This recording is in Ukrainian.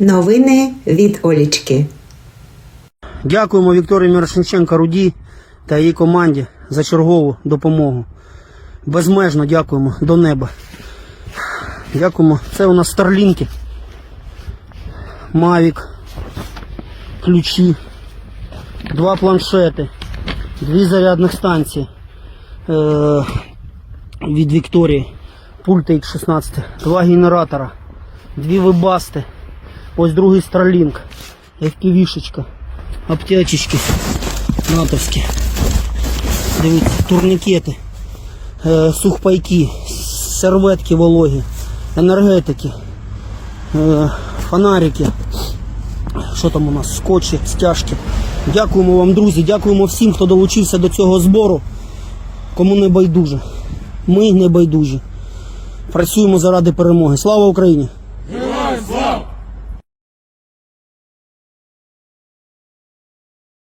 Новини від Олічки. Дякуємо Вікторії Мірошниченко Руді та її команді за чергову допомогу. Безмежно дякуємо до неба. Дякуємо. Це у нас старлінки. Мавік, ключі, два планшети, дві зарядних станції е- від Вікторії, пульт X16, два генератора, дві вебасти, ось другий Starlink, FPV-шечка, аптечечки натовські. Дивіться, турнікети, е, сухпайки, серветки вологі, енергетики, е, фонарики. Що там у нас? Скотчі, стяжки. Дякуємо вам, друзі. Дякуємо всім, хто долучився до цього збору. Кому не байдуже. Ми не байдужі. Працюємо заради перемоги. Слава Україні!